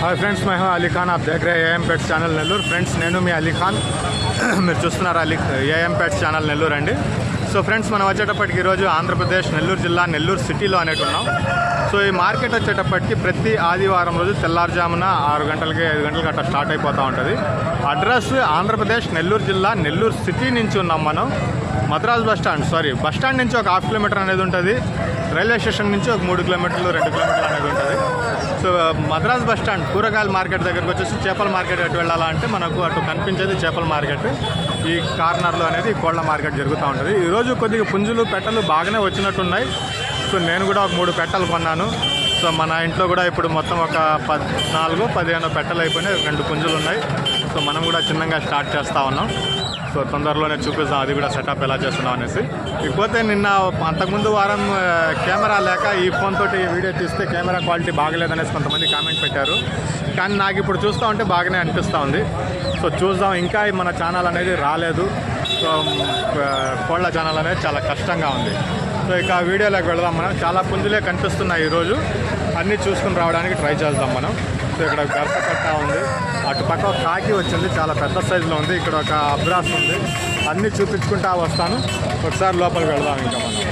Hi friends మేము Ali Khan of దగ్గర ఏఎంపేట్ channel Nellore friends నేను మీ అలీఖాన్ మీరు చూస్తున్నారు అలీ ఏఎంపేట్ ఛానల్ నెల్లూరు అండి సో ఫ్రెండ్స్ మనం వచ్చేటప్పటికి ఈరోజు ఆంధ్రప్రదేశ్ నెల్లూరు జిల్లా నెల్లూరు సిటీలో అనేటి ఉన్నాం సో ఈ మార్కెట్ వచ్చేటప్పటికి ప్రతి ఆదివారం రోజు తెల్లారుజామున ఆరు గంటలకి ఐదు గంటలకి అట్లా స్టార్ట్ అయిపోతూ ఉంటుంది। అడ్రస్ ఆంధ్రప్రదేశ్ నెల్లూరు జిల్లా నెల్లూరు సిటీ నుంచి ఉన్నాం మనం। Madras bus stand sorry bus stand నుంచి ఒక హాఫ్ కిలోమీటర్ అనేది ఉంటుంది। రైల్వే స్టేషన్ నుంచి ఒక మూడు కిలోమీటర్లు రెండు కిలోమీటర్లు అనేది ఉంటుంది. సో మద్రాస్ బస్ స్టాండ్ కూరగాయల మార్కెట్ దగ్గరకు వచ్చేసి చేపల మార్కెట్ అటు వెళ్ళాలంటే మనకు అటు కనిపించేది చేపల మార్కెట్. ఈ కార్నర్లో అనేది కోళ్ళ మార్కెట్ జరుగుతూ ఉంటుంది. ఈరోజు కొద్దిగా పుంజులు పెట్టలు బాగానే వచ్చినట్టున్నాయి. సో నేను కూడా ఒక మూడు పెట్టలు కొన్నాను. సో మన ఇంట్లో కూడా ఇప్పుడు మొత్తం ఒక పద్నాలుగు పదిహేను పెట్టలు అయిపోయినాయి. రెండు పుంజులు ఉన్నాయి. సో మనం కూడా చిన్నగా స్టార్ట్ చేస్తూ ఉన్నాం. సో తొందరలోనే చూపిస్తాం అది కూడా సెటప్ ఎలా చేస్తున్నాం అనేసి. ఇకపోతే నిన్న అంతకుముందు వారం కెమెరా లేక ఈ ఫోన్ తోటి వీడియో తీస్తే కెమెరా క్వాలిటీ బాగలేదనేసి కొంతమంది కామెంట్ పెట్టారు. కానీ నాకు ఇప్పుడు చూస్తూ ఉంటే బాగానే అనిపిస్తూ ఉంది. సో చూద్దాం ఇంకా మన ఛానల్ అనేది రాలేదు. సో కోళ్ళ ఛానల్ అనేది చాలా కష్టంగా ఉంది. సో ఇక వీడియోలోకి వెళదాం మనం. చాలా పుంజులే కనిపిస్తున్నాయి ఈరోజు. అన్నీ చూసుకుని రావడానికి ట్రై చేద్దాం మనం. సో ఇక్కడ గరస ఉంది. అటుపక్క ఒక కాకి వచ్చింది చాలా పెద్ద సైజులో ఉంది ఇక్కడ ఒక అబ్రాస్ ఉంది. అన్నీ చూపించుకుంటా వస్తాను. ఒకసారి లోపలికి వెళ్దాం ఇంకా మనం.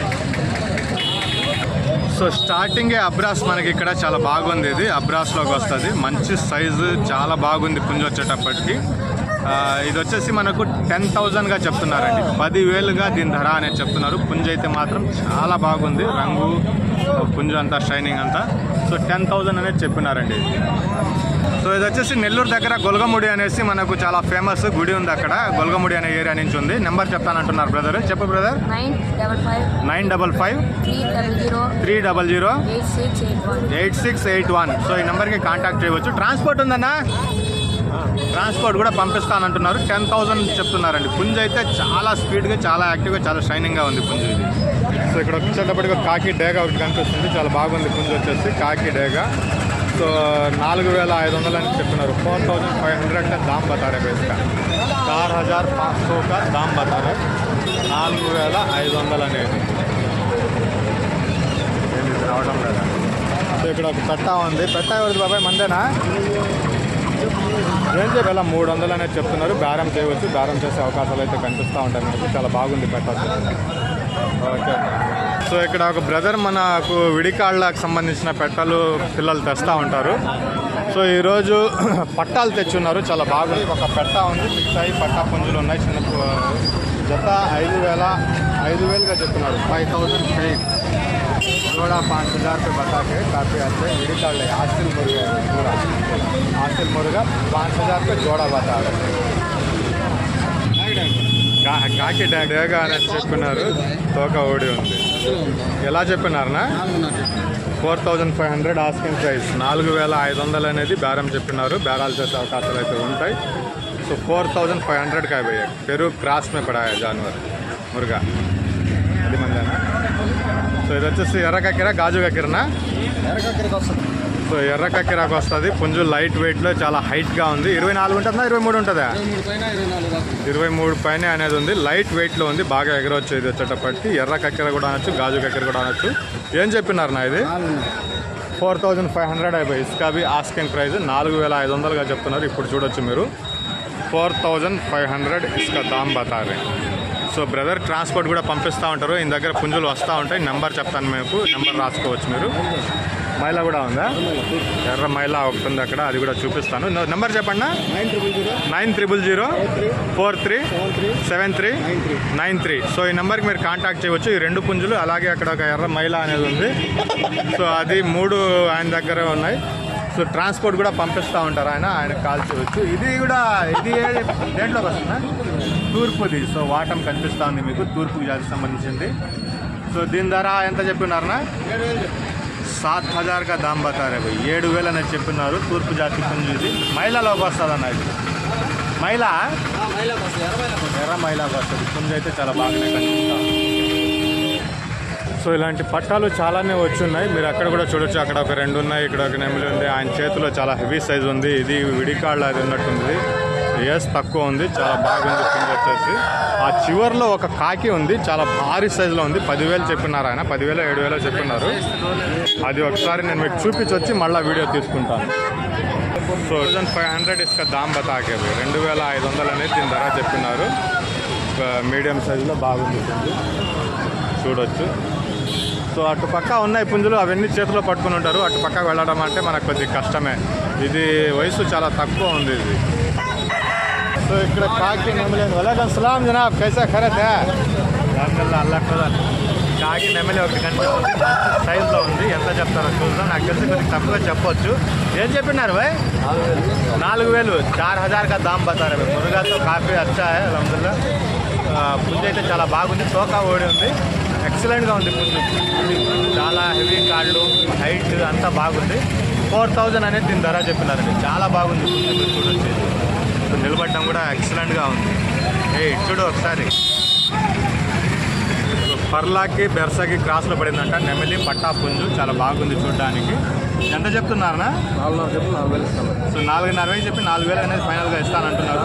సో స్టార్టింగే అబ్రాస్ మనకి ఇక్కడ చాలా బాగుంది ఇది. అబ్రాస్లోకి వస్తుంది. మంచి సైజు చాలా బాగుంది పుంజు వచ్చేటప్పటికి. ఇది వచ్చేసి మనకు టెన్ థౌజండ్గా చెప్తున్నారండి. పదివేలుగా దీని ధర అనేది చెప్తున్నారు. పుంజు అయితే మాత్రం చాలా బాగుంది. రంగు పుంజు అంతా షైనింగ్ అంతా. సో టెన్ థౌజండ్ అనేది చెప్పినారండి. సో ఇది వచ్చేసి నెల్లూరు దగ్గర గొలగముడి అనేసి మనకు చాలా ఫేమస్ గుడి ఉంది అక్కడ. గొలగముడి అనే ఏరియా నుంచి ఉంది. నెంబర్ చెప్తానంటున్నారు బ్రదర్ చెప్పు brother nine double five three double zero eight six eight one. So ఈ నెంబర్కి కాంటాక్ట్ చేయవచ్చు. ట్రాన్స్పోర్ట్ ఉందన్నా? ట్రాన్స్పోర్ట్ కూడా పంపిస్తానంటున్నారు. టెన్ థౌజండ్ చెప్తున్నారండి. పుంజు అయితే చాలా స్పీడ్గా చాలా యాక్టివ్గా చాలా షైనింగ్గా ఉంది పుంజు ఇది. సో ఇక్కడ వచ్చేటప్పటికి కాకి డేగా ఒకటి కనిపిస్తుంది. చాలా బాగుంది పుంజు వచ్చేసి. కాకి డేగా. సో నాలుగు వేల ఐదు వందలు అని చెప్తున్నారు ఫోర్ థౌజండ్ ఫైవ్ హండ్రెడ్ కా దామ్ బతారే బేసిక్గా. చార్ హజార్ పాంచ్ సో కా దామ్ బతారే. నాలుగు వేల ఐదు వందలు అనేది. రావడం లేదా? సో ఇక్కడ ఒక పెట్టా ఉంది. పెట్టా ఎవరిది బాబాయ్? మందేనా? ఏం చెప్పాల మూడు వందలు అనేది చెప్తున్నారు. బేరం చేయవచ్చు. బేరం చేసే అవకాశాలు అయితే కనిపిస్తూ ఉంటాయి. మనకి చాలా బాగుంది పెట్టా. ఓకే. సో ఇక్కడ ఒక బ్రదర్ మనకు విడికాళ్ళకు సంబంధించిన పెట్టలు పిల్లలు తెస్తూ ఉంటారు సో ఈరోజు పట్టాలు తెచ్చున్నారు చాలా బాగుంది ఒక పెట్ట ఉంది మిగతాయి పట్టా పుంజులు ఉన్నాయి చిన్న పు- జత ఐదు వేల ఐదు వేలుగా చెప్తున్నారు ఫైవ్ థౌజండ్ ఫైవ్ थोड़ा पाँच हज़ार रुपये बता के काफ़ी अच्छे विड़ी कार्ड है हास्टल मुर्गा है पूरा हास्टल मुर्गा पाँच हज़ार रुपये जोड़ा बता रहे కా- కాకి డేగా అని చెప్పున్నారు తోక ఓడి ఉంది ఎలా చెప్పినారనా four thousand five hundred asking price నాలుగు వేల ఐదు వందలు అనేది బేరం చెప్పినారు బేరాలు చేసే అవకాశాలు అయితే ఉంటాయి so four thousand five hundred का है भैया पेरू क्रॉस में पड़ा है जानवर मुर्गा అది మందేనా సో ఇది వచ్చేసి ఎర్ర కక్కిర గాజు కక్కిరనా సో ఎర్ర కక్కిరాకు వస్తుంది. పుంజు లైట్ వెయిట్లో చాలా హైట్గా ఉంది. ఇరవై నాలుగు ఉంటుందా? ఇరవై మూడు ఉంటుందా? ఇరవై మూడు పైన అనేది ఉంది. లైట్ వెయిట్లో ఉంది. బాగా ఎగరొచ్చేది వచ్చేటప్పటికి. ఎర్ర కక్కెర కూడా అనొచ్చు గాజు కక్కెర కూడా అనొచ్చు. ఏం చెప్పినారు నా ఇది? ఫోర్ థౌజండ్ ఫైవ్ హండ్రెడ్ అయిపోయి ఇస్కాబి ఆస్కింగ్ ప్రైస్ నాలుగు వేల ఐదు వందలుగా చెప్తున్నారు. ఇప్పుడు చూడొచ్చు మీరు. ఫోర్ థౌజండ్ ఫైవ్ హండ్రెడ్ ఇస్కా దామ్ బతారే సో బ్రదర్ ట్రాన్స్పోర్ట్ కూడా పంపిస్తూ ఉంటారు. ఈయన దగ్గర పుంజులు వస్తూ ఉంటాయి. నెంబర్ చెప్తాను మీకు. నెంబర్ రాసుకోవచ్చు మీరు. మైలా కూడా ఉందా? ఎర్ర మైలా ఒకటి ఉంది అక్కడ. అది కూడా చూపిస్తాను. నెంబర్ చెప్పండి. Nine triple zero. Four three. Seven three. Nine three. So ఈ నెంబర్కి మీరు కాంటాక్ట్ చేయవచ్చు. ఈ రెండు పుంజులు అలాగే అక్కడ ఒక ఎర్ర మైలా అనేది ఉంది. సో అది మూడు ఆయన దగ్గర ఉన్నాయి. సో ట్రాన్స్పోర్ట్ కూడా పంపిస్తూ ఉంటారు ఆయన ఆయన కాల్ చేయవచ్చు ఇది కూడా ఇది దేంట్లోకి వస్తుందా? తూర్పుది. సో వాటం కనిపిస్తూ ఉంది మీకు తూర్పు జాతికి సంబంధించింది. సో దీని ధర ఎంత చెప్పినారనా సాత్ హజార్ కా దామ్ బతారే భయ్. ఏడు వేలు అనేది చెప్పినారు తూర్పు జాతి పుంజు ఇది. మైలాలోకి వస్తుంది అన్న ఇది. మైలా? ఎర్ర మైలాగా వస్తుంది. పుంజ అయితే చాలా బాగానే కనిపిస్తా సో ఇలాంటి పట్టాలు చాలానే వచ్చున్నాయి. మీరు అక్కడ కూడా చూడొచ్చు. అక్కడ ఒక రెండు ఉన్నాయి ఇక్కడ ఒక నెమిలి ఉంది. ఆయన చేతిలో చాలా హెవీ సైజ్ ఉంది. ఇది విడికాళ్ళ అది ఉన్నట్టుంది. ఎస్ తక్కువ ఉంది. చాలా బాగుంది కింద వచ్చేసి. ఆ చివర్లో ఒక కాకి ఉంది. చాలా భారీ సైజులో ఉంది. పదివేలు చెప్పినారు ఆయన. పదివేలు ఏడు వేలు చెప్పినారు. అది ఒకసారి నేను మీకు చూపించి వచ్చి మళ్ళీ వీడియో తీసుకుంటాను. సో థౌజండ్ ఫైవ్ హండ్రెడ్ ఇసుక దామ్ బతాకేవి రెండు వేల ఐదు వందలు అనేది దీని ధర చెప్పినారు. Uh, మీడియం సైజులో బాగుంది చూడొచ్చు. సో అటు పక్క ఉన్నాయి పుంజులు అవన్నీ చేతిలో పట్టుకుని ఉంటారు. అటు పక్క వెళ్ళడం అంటే మనకు కొద్దిగా కష్టమే. ఇది వయసు చాలా తక్కువ ఉంది ఇది. సో ఇక్కడ కాకి నెమలి వలైకం సలాం జనాబ్ కైసా ఖరత్ హై? అల్లా ఖుదా కాకి నెమలి ఒకటి కనిపిస్తుంది. సైజులో ఉంది. ఎంత చెప్తారో చూద్దాం. నాకు తెలిసి కొద్దిగా తక్కువ చెప్పొచ్చు. ఏం చెప్పినారు భాయ్ నాలుగు వేలు. చార్ హజార్ కా దామ్ బతారు. అవి మురుగాతో కాఫీ అచ్చా హై పుంజ అయితే చాలా బాగుంది. తోక ఓడి ఉంది. ఎక్సలెంట్గా ఉంది పుంజు చాలా హెవీ కాళ్ళు హైట్ అంతా బాగుంది. ఫోర్ థౌజండ్ అనేది దీని ధర చెప్పినారండి. చాలా బాగుంది చూడొచ్చు. నిలబడడం కూడా ఎక్సలెంట్గా ఉంది. ఏ చూడు ఒకసారి. పర్లాకి బెర్సాకి క్రాస్లో పడిందంట. నెమలి పట్టా పుంజు చాలా బాగుంది చూడడానికి. ఎంత చెప్తున్నారనా? నాలుగున్నర చెప్పి నాలుగు వేలు ఇస్తాను. సో నాలుగున్నర వేలు చెప్పి నాలుగు వేలు అనేది ఫైనల్గా ఇస్తానంటున్నారు.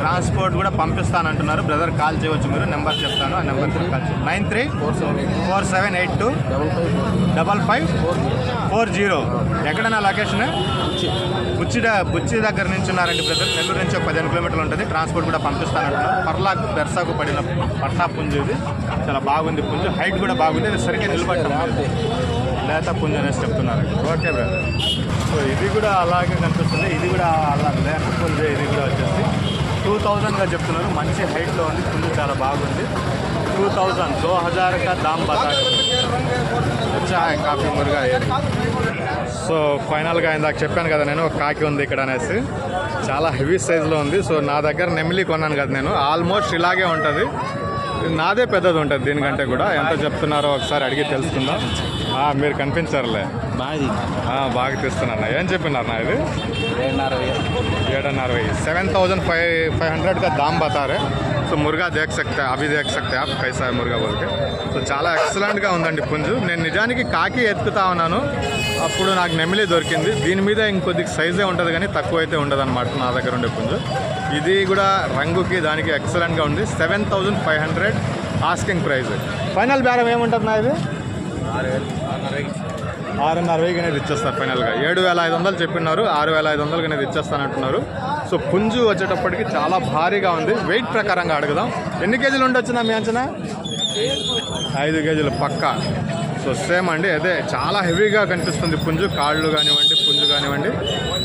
ట్రాన్స్పోర్ట్ కూడా పంపిస్తానంటున్నారు. బ్రదర్ కాల్ చేయవచ్చు మీరు. నెంబర్ చెప్తాను. ఆ నెంబర్ కాల్ చేయండి. Nine three four seven eight four seven eight two double five four four zero. ఎక్కడన్నా లొకేషన్? బుచ్చి బుచ్చి దగ్గర నుంచి ఉన్నారండి బ్రదర్. నెల్లూరు నుంచి ఒక పదిహేను కిలోమీటర్లు ఉంటుంది. ట్రాన్స్పోర్ట్ కూడా పంపిస్తానంటున్నారు. పర్లాకు బెర్సాకు పడిన పట్టా పుంజు ఇది. చాలా బాగుంది పుంజు. హైట్ కూడా బాగుంది. ఇది సరిగ్గా నిలబడటం లేత పుంజు అనేసి చెప్తున్నారు ఓకే బ్రదర్. సో ఇది కూడా అలాగే కనిపిస్తుంది. ఇది కూడా అలా లేత పుంజు. ఇది కూడా వచ్చేసి టూ థౌజండ్గా చెప్తున్నారు. మంచి హైట్లో ఉంది. పుంజు చాలా బాగుంది. టూ థౌజండ్ దో హజార్ కా దామ్ హై, కాఫీ మురుగా. సో ఫైనల్గా ఇందాక చెప్పాను కదా నేను ఒక కాకి ఉంది ఇక్కడ అనేసి. చాలా హెవీ సైజులో ఉంది. సో నా దగ్గర నెమిలి కొన్నాను కదా నేను. ఆల్మోస్ట్ ఇలాగే ఉంటుంది. నాదే పెద్దది ఉంటుంది దీనికంటే కూడా. ఎంత చెప్తున్నారో ఒకసారి అడిగి తెలుసుకుందాం. మీరు కనిపించారులే. బాగా బాగా తీస్తున్నా ఏం చెప్పినారు నా ఇది? ఏడున్నర వెయ్యి. సెవెన్ థౌजन ఫైవ్ ఫైవ్ హండ్రెడ్గా దామ్ బతారే. సో మురుగా దేక్ సక్తే అవి దేక్ సక్తే ఆప్ కైసా మురుగా బోల్కే. సో చాలా ఎక్సలెంట్గా ఉందండి పుంజు. నేను నిజానికి కాకి ఎత్తుతా ఉన్నాను. అప్పుడు నాకు నెమిలి దొరికింది. దీని మీద ఇంకొద్దికి సైజే ఉంటుంది కానీ తక్కువ అయితే ఉండదు అనమాట నా దగ్గర ఉండే పుంజు. ఇది కూడా రంగుకి దానికి ఎక్సలెంట్గా ఉంది. Seven thousand five hundred asking price final బేరం ఏముంటుంది నా ఇది? ఆరున్నర వెయ్యి అనేది ఇచ్చేస్తారు ఫైనల్గా ఏడు వేల ఐదు వందలు చెప్పినారు ఆరు వేల ఐదు వందలకి అనేది ఇచ్చేస్తానంటున్నారు. సో పుంజు వచ్చేటప్పటికి చాలా భారీగా ఉంది. వెయిట్ ప్రకారంగా అడుగుదాం. ఎన్ని కేజీలు ఉండొచ్చునా మీ అంచనా? ఐదు కేజీలు పక్క. సో సేమ్ అండి. అదే చాలా హెవీగా కనిపిస్తుంది పుంజు. కాళ్ళు కానివ్వండి పుంజు కానివ్వండి.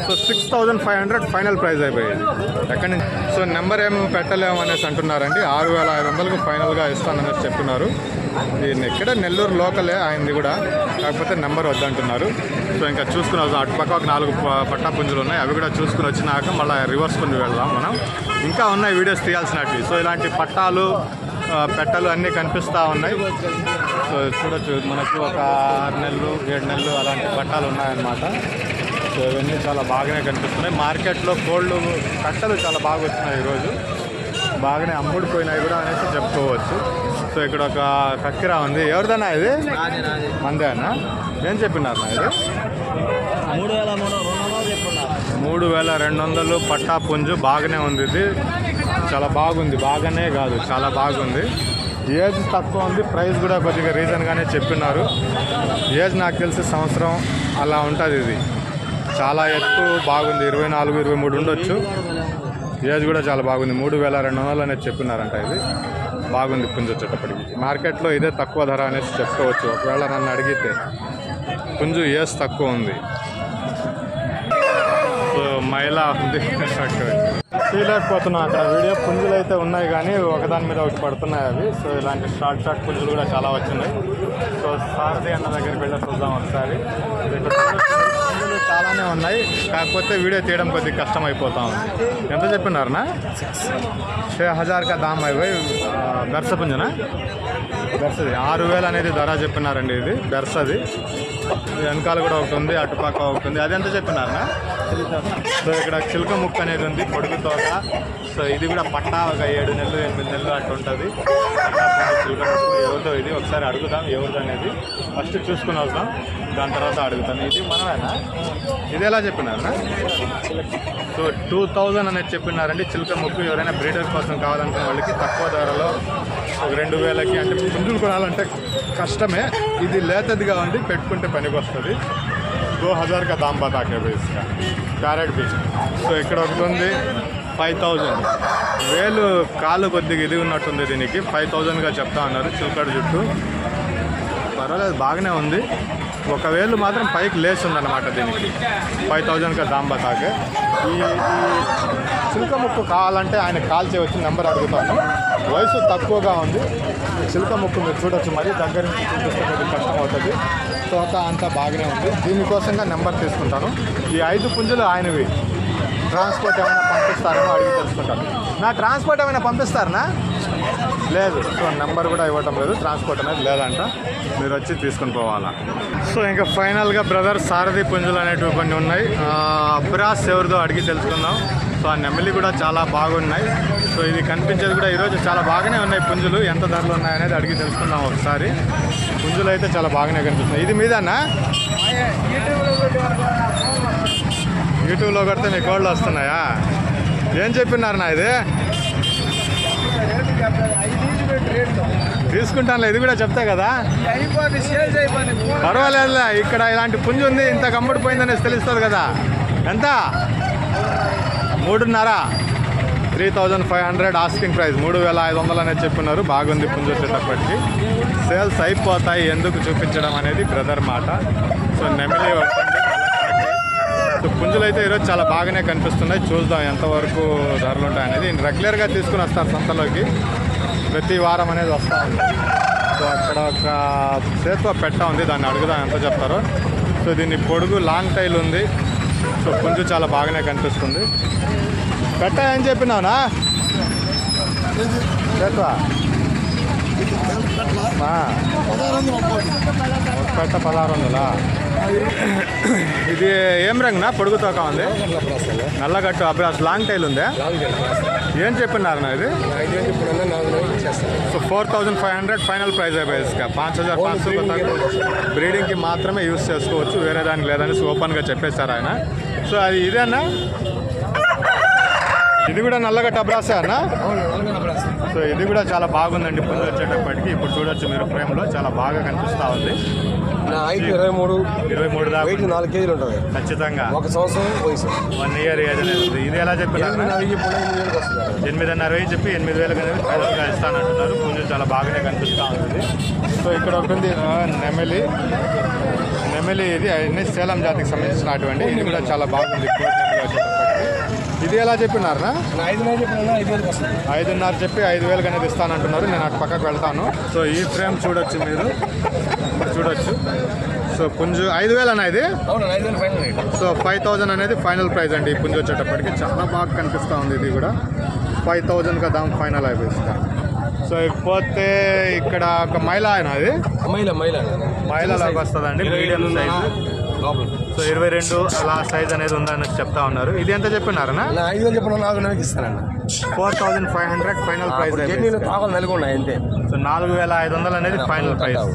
So six thousand five hundred final price అయిపోయింది. ఎక్కడి నుంచి? సో నెంబర్ ఏం పెట్టలేము అనేసి అంటున్నారండి. ఆరు వేల ఐదు వందలకు ఫైనల్గా ఇస్తాననేసి చెప్తున్నారు ఇక్కడ నెల్లూరు లోకలే ఆయనది కూడా. కాకపోతే నెంబర్ వద్దంటున్నారు. సో ఇంకా చూసుకుని వద్దాం. అటుపక్క ఒక నాలుగు పట్టాపుంజులు ఉన్నాయి. అవి కూడా చూసుకుని వచ్చినాక మళ్ళీ రివర్స్ కొన్ని వెళ్దాం మనం. ఇంకా ఉన్నాయి వీడియోస్ తీయాల్సినవి. సో ఇలాంటి పట్టాలు పెట్టలు అన్నీ కనిపిస్తూ ఉన్నాయి. సో చూడొచ్చు. మనకు ఒక ఆరు నెలలు ఏడు నెలలు అలాంటి పట్టాలు ఉన్నాయన్నమాట. సో ఇవన్నీ చాలా బాగానే కనిపిస్తున్నాయి. మార్కెట్లో కోళ్ళు కట్టలు చాలా బాగా వచ్చినాయి ఈరోజు. బాగానే అమ్ముడిపోయినాయి కూడా అనేసి చెప్పుకోవచ్చు. సో ఇక్కడ ఒక కక్కిరా ఉంది. ఎవరిదన్నా ఇది? మందే అన్న మందేనా? ఏం చెప్పినారు నా ఇది? మూడు వేల రెండు వందలు మూడు వేల రెండు వందలు పట్టా పుంజు బాగానే ఉంది ఇది. చాలా బాగుంది. బాగానే కాదు చాలా బాగుంది. ఏజ్ తక్కువ ఉంది. ప్రైస్ కూడా కొద్దిగా రీజన్గానే చెప్పినారు. ఏజ్ నాకు తెలిసి సంవత్సరం అలా ఉంటుంది ఇది. చాలా ఎత్తు బాగుంది. ఇరవై నాలుగు ఇరవై మూడు ఉండొచ్చు. ఏజ్ కూడా చాలా బాగుంది. మూడు వేల రెండు వందలు అనేది చెప్పినారంట ఇది. బాగుంది పుంజు వచ్చేటప్పటికి మార్కెట్లో ఇదే తక్కువ ధర అనేసి చెప్పుకోవచ్చు. ఒకవేళ నన్ను అడిగితే పుంజు ఏస్ తక్కువ ఉంది. సో మైలా ఉంది. తీయలేకపోతున్నాం అక్కడ వీడియో పుంజులు అయితే ఉన్నాయి కానీ ఒకదాని మీద ఒకటి పడుతున్నాయి అవి. సో ఇలాంటి షార్ట్ షార్ట్ పుంజులు కూడా చాలా వచ్చినాయి. సో సారథి అన్న దగ్గరికి వెళ్ళి చూద్దాం ఒకసారి. చేపలు చాలానే ఉన్నాయి. కాకపోతే వీడియో తీయడం కొద్దిగా కష్టం అయిపోతా ఉంది ఎంత చెప్పినారనా? షే హజార్కా దామ్ అయిపోయి బెర్సపుంజనా బెర్సది ఆరు వేలు అనేది ధర చెప్పినారండి ఇది. బెర్సది వెనకాల కూడా ఒకటి ఉంది అటుపక్క ఒకటి ఉంది. అది ఎంత చెప్పినారనా? సో ఇక్కడ చిలుక ముక్క అనేది ఉంది పొడుగు తోక. సో ఇది కూడా పట్టా ఒక ఏడు నెలలు ఎనిమిది నెలలు అట్లా చిలుక ఎవరితో ఇది ఒకసారి అడుగుదాం ఎవరిది అనేది. ఫస్ట్ చూసుకుని వద్దాం దాని తర్వాత అడుగుతాను ఇది మనమేనా? ఇది ఎలా చెప్పినారనా సో టూ థౌజండ్ అనేది చెప్పినారండి. చిలుక ముక్కు ఎవరైనా బ్రీడర్ కోసం కావాలంటే వాళ్ళకి తక్కువ ధరలో ఒక రెండు వేలకి అంటే పుంజులు కొనాలంటే కష్టమే. ఇది లేతది కాబట్టి పెట్టుకుంటే పనికి వస్తుంది दो हज़ार का दाम बता के भाई इसका క్యారెట్ బీచ్ సో ఇక్కడ ఒకటి ఉంది ఫైవ్ థౌజండ్ వేలు కాలు కొద్దిగా ఇది ఉన్నట్టుంది దీనికి ఫైవ్ థౌజండ్గా చెప్తా ఉన్నారు చిలకడ జుట్టు పర్వాలేదు బాగానే ఉంది ఒక వేలు మాత్రం పైకి లేస్తుందన్నమాట దీనికి ఫైవ్ థౌజండ్గా దామ్ బతాకే ఈ ఈ చిలుక ముక్కు కావాలంటే ఆయన కాల్ చేయవచ్చు నెంబర్ అడుగుతాను వయసు తక్కువగా ఉంది ఈ చిలుక ముక్కు మీరు చూడొచ్చు మరీ దగ్గర నుంచి చూపిస్తే కొద్దిగా కష్టం అవుతుంది తోక అంతా బాగానే ఉంది. దీనికోసంగా నెంబర్ తీసుకుంటాను. ఈ ఐదు పుంజులు ఆయనవి. ట్రాన్స్పోర్ట్ ఏమైనా పంపిస్తారని అడిగి తెలుసుకుంటాను. నా ట్రాన్స్పోర్ట్ ఏమైనా పంపిస్తారనా? లేదు. సో నెంబర్ కూడా ఇవ్వటం లేదు. ట్రాన్స్పోర్ట్ అనేది లేదంట. మీరు వచ్చి తీసుకుని పోవాలా. సో ఇంకా ఫైనల్గా బ్రదర్ సారథి పుంజులు అనేటివి కొన్ని ఉన్నాయి. అబ్రాస్ ఎవరిదో అడిగి తెలుసుకుందాం. సో ఆ నెమలి కూడా చాలా బాగున్నాయి. సో ఇది కనిపించేది కూడా ఈరోజు చాలా బాగానే ఉన్నాయి పుంజులు. ఎంత ధరలు ఉన్నాయనేది అడిగి తెలుసుకుందాం ఒకసారి. పుంజులు అయితే చాలా బాగానే కనిపిస్తున్నాయి. ఇది మీదన్నా యూట్యూబ్లో కొడితే మీకు కోళ్ళు వస్తున్నాయా? ఏం చెప్పినారు నా ఇది? తీసుకుంటానులే ఇది కూడా చెప్తా కదా. పర్వాలేదులే ఇక్కడ ఇలాంటి పుంజు ఉంది ఇంత కమ్ముడిపోయిందనేసి తెలుస్తుంది కదా. ఎంత? మూడున్నర. Three thousand five hundred asking price. మూడు వేల ఐదు వందలు అనేది చెప్పినారు. బాగుంది పుంజు వచ్చేటప్పటికి సేల్స్ అయిపోతాయి ఎందుకు చూపించడం అనేది బ్రదర్ మాట. సో నెమిలి సో పుంజులు అయితే ఈరోజు చాలా బాగానే కనిపిస్తున్నాయి. చూద్దాం ఎంతవరకు ధరలు ఉంటాయి అనేది. రెగ్యులర్గా తీసుకుని వస్తారు సంతలోకి. ప్రతి వారం అనేది వస్తూ ఉంది. సో అక్కడ ఒక సేతువ పెట్ట ఉంది. దాన్ని అడుగుదాం ఎంత చెప్తారో. సో దీన్ని పొడుగు లాంగ్ టైల్ ఉంది. సో కొంచెం చాలా బాగానే కనిపిస్తుంది. పెట్ట ఏం చెప్పినావునా సేతువ పెట్ట పదహారు వందలా? ఇది ఏం రంగునా? పొడుగు తోక ఉంది. నల్లగట్టు అబ్బాయి లాంగ్ టైల్ ఉందా? ఏం చెప్పినారు ఇది? So four thousand five hundred final price అయిపోయి ఇసుక పాంచ్ హజార్ పాంచ్ బ్రీడింగ్కి మాత్రమే యూస్ చేసుకోవచ్చు. వేరే దానికి లేదని ఓపెన్గా చెప్పేశారు ఆయన. సో అది ఇదేనా ఇది కూడా నల్లగట్ట అబ్రాసే అన్న? సో ఇది కూడా చాలా బాగుందండి. పుంజు వచ్చేటప్పటికి. ఇప్పుడు చూడొచ్చు మీరు ఫ్రేమ్లో. చాలా బాగా కనిపిస్తూ ఉంది. నా హైట్ ఇరవై మూడు. ఇరవై మూడు వెయిట్ దాకా నాలుగు కేజీలు ఉంటుంది. ఖచ్చితంగా. ఒక సంవత్సరం వయసు. వన్ ఇయర్ ఇది ఎలా వస్తుంది ఎనిమిదిన్నర వెయ్యి చెప్పి ఎనిమిది వేలకు అనేది ఫైనల్గా ఇస్తానంటున్నారు పుంజు చాలా బాగానే కనిపిస్తూ ఉంటుంది సో ఇక్కడ ఆ, నెమలి. నెమలి ఇది అన్ని సేలం జాతికి సంబంధించినటువంటి ఇది కూడా చాలా బాగుంది. ఇది ఎలా చెప్పినారా ఐదున్నర చెప్పి ఐదు వేలకు అనేది ఇస్తానంటున్నారు. నేను అటు పక్కకు వెళ్తాను. సో ఈ ఫ్రేమ్ చూడొచ్చు మీరు. చూడొచ్చు. సో పుంజు ఐదు వేలు వేలు రేట్. సో ఫైవ్ థౌజండ్ అనేది ఫైనల్ ప్రైస్ అండి ఈ పుంజు వచ్చేటప్పటికి. చాలా బాగా కనిపిస్తూ ఉంది ఇది కూడా. ఫైవ్ థౌజండ్ కదా ఫైనల్ అయిపోయిస్తా సో ఇకపోతే ఇక్కడ ఒక మైల ఆయన అది మైల మైల. మైలలాగా వస్తుందండి. మీడియం సైజ్ సో ఇరవై రెండు అలా సైజ్ అనేది ఉందని చెప్తా ఉన్నారు. ఇది ఎంత చెప్పినారనా? నా ఐదు వేలు చెప్పిన నాలుగు నెలలకు ఇస్తానన్న four thousand five hundred final price జర్నీలో అంతే. సో నాలుగు వేల ఐదు వందలు అనేది final price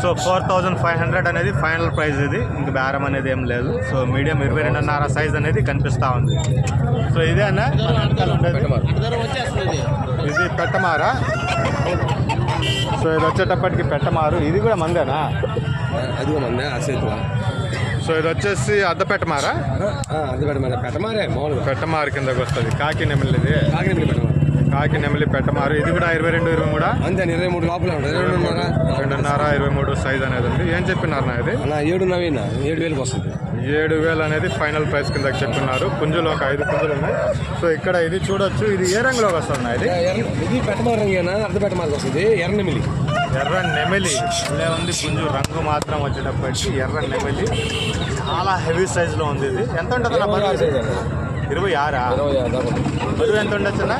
so four thousand five hundred అనేది ఫైనల్ ప్రైస్ ఇది. ఇంక బేరం అనేది ఏం లేదు. సో మీడియం ఇరవై రెండున్నర సైజ్ అనేది కనిపిస్తూ ఉంది. సో ఇదే అన్న? ఇది పెట్టమారా? సో ఇది వచ్చేటప్పటికి పెట్టమారు. ఇది కూడా మందేనా? అది మంది చేతుల సో ఇది వచ్చేసి అద్ద పెట్టమారా అది పెట్టమారే పెట్టమారే మామూలుగా. పెట్టమారు కిందకి వస్తుంది. కాకి నెమిలి ఇది. కాకినాడ పెట్టమారు కాకి నెమిలి పెట్టమారు ఇది కూడా ఇరవై రెండు ఇరవై మూడా? అంతే ఇరవై మూడు లోపల రెండున్నర రెండున్నర ఇరవై మూడు సైజ్ అనేది ఉంది. ఏం చెప్పినారు నా ఇది ఏడు నవీన? ఏడు వేలకు వస్తుంది. ఏడు వేలు అనేది ఫైనల్ ప్రైస్ కింద చెప్తున్నారు పుంజులు ఒక ఐదు పుంజులు ఉన్నాయి. సో ఇక్కడ ఇది చూడొచ్చు. ఇది ఏ రంగులోకి వస్తుంది ఇది? ఇది పెట్టమారు రంగేనా? అర్ధ పెట్టమారికి వస్తుంది. ఎర్ర నెమిలి. ఎర్ర నెమిలి. ఇదే ఉంది పుంజు. రంగు మాత్రం వచ్చేటప్పటికి ఎర్ర నెమిలి. చాలా హెవీ సైజ్లో ఉంది ఇది. ఎంత ఉంటుంది అన్న బరువు? ఇరవై ఆరా. బరువు ఎంత ఉండొచ్చునా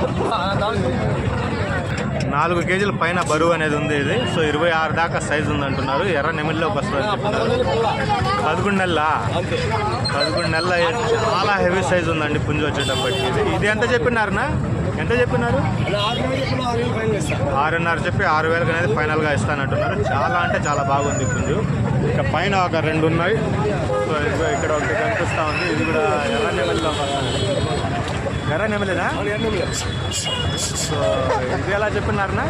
నాలుగు కేజీల పైన బరువు అనేది ఉంది ఇది. సో ఇరవై ఆరు దాకా సైజ్ ఉంది అంటున్నారు ఎర్ర వస్తుంది. చెప్తున్నారు పదకొండు నెలల? పదకొండు నెలల చాలా హెవీ సైజ్ ఉందండి పుంజు వచ్చేటప్పటికి ఇది. ఇది ఎంత చెప్పినారునా ఎంత చెప్పినారు? ఆరున్నర చెప్పి ఆరు వేలకు అనేది ఫైనల్గా ఇస్తానంటున్నారు. చాలా అంటే చాలా బాగుంది పుంజు ఇక పైన ఒక రెండు ఉన్నాయి. సో ఇదిగో ఇక్కడ ఒకటి కనిపిస్తూ ఉంది. ఇది కూడా ఎర్ర నెమలిలో ఎర్ర నెమలేనా? సో ఇది ఎలా చెప్పినారనా.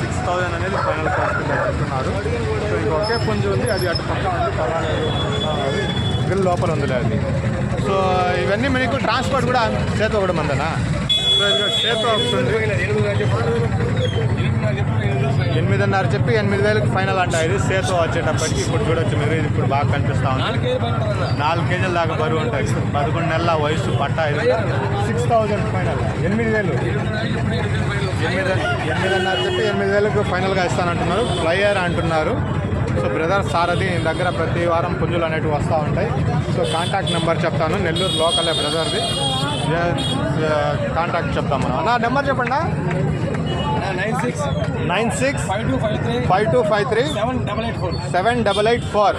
సిక్స్ థౌజండ్ అనేది ఫైనల్ చెప్తున్నారు. సో ఇంక ఒకే పుంజు ఉంది. అది అటు పక్క ఉంది. లోపల ఉందిలే అది. సో ఇవన్నీ మీకు ట్రాన్స్పోర్ట్ కూడా చేత ఒకటి మందనా సో ఇది చేత ఒకటి ఉంది ఎనిమిది అని చెప్పారు ఎనిమిది అని చెప్పారు ఎనిమిది వేలు పైన. ఎనిమిదిన్నర చెప్పి ఎనిమిది వేలకు ఫైనల్ అంట. ఇది సేతు వచ్చేటప్పటికి ఇప్పుడు చూడొచ్చు మీరు. ఇది ఇప్పుడు బాగా కనిపిస్తా ఉంది. నాలుగు కేజీల దాకా బరువు ఉంటుంది. పదకొండు నెలల వయసు పట్ట ఇది. సిక్స్ థౌజండ్ ఫైనల్ ఎనిమిది వేలు ఎనిమిది ఎనిమిదిన్నర చెప్పి ఎనిమిది వేలకు ఫైనల్గా ఇస్తానంటున్నారు. ఫ్లయర్ అంటున్నారు. సో బ్రదర్ సారథి ఈయన దగ్గర ప్రతి వారం పుంజులు అనేవి వస్తూ ఉంటాయి. సో కాంటాక్ట్ నెంబర్ చెప్తాను. నెల్లూరు లోకలే బ్రదర్ది. కాంటాక్ట్ చెప్తాం మనం. నా నెంబర్ చెప్పండి? Nine six nine six five two five three five two five three seven double eight four seven double eight four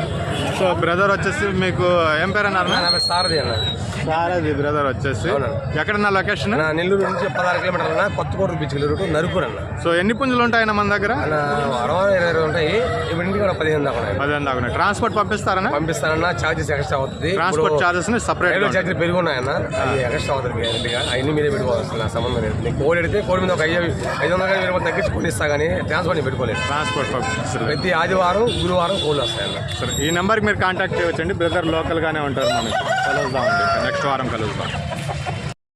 so brother వచ్చేసి మీకు ఏం పేరు అన్నారు? సారథి అన్న. సారథి బ్రదర్ వచ్చేసి. ఎక్కడన్నా లొకేషన్ నా నెల్లూరు నుంచి పదహారు కిలోమీటర్లు అన్న కొత్తకోట బీచ్ రూట్ నరుకూరు అన్న. సో ఎన్ని పుంజులు ఉంటాయన్న మన దగ్గర? అరవై ఇరవై ఇరవై ఉంటాయి. ఇంటికి కూడా పదిహేను దాకా పదిహేను దాకా ట్రాన్స్పోర్ట్ పంపిస్తారనా? పంపిస్తానన్న ఛార్జెస్ ఎక్స్ట్రా అవుతుంది. ట్రాన్స్పోర్ట్ చార్జెస్ని సపరేట్ ఛార్జీలు పెరుగున్నాయన్న అది ఎక్స్ట్రా అవుతుంది అవన్నీ మీరే పెట్టుకోవాల్సిన నా సంబంధం లేదు. నీకు కోడి ఎడితే కోడి మీద ఒక ఐదు ఐదు వందల కానీ మీరు తగ్గించి కోడి ఇస్తా కానీ ట్రాన్స్పోర్ట్ పెట్టుకోలేదు. ట్రాన్స్పోర్ట్ ప్రతి ఆదివారం గురువారం కోళ్ళు వస్తాయన్న. సరే ఈ నెంబర్కి మీరు కాంటాక్ట్ చేయవచ్చండి బ్రదర్ లోకల్గానే ఉంటారు మనకి. కలుద్దామండి. నెక్స్ట్ వారం కలుద్దాం.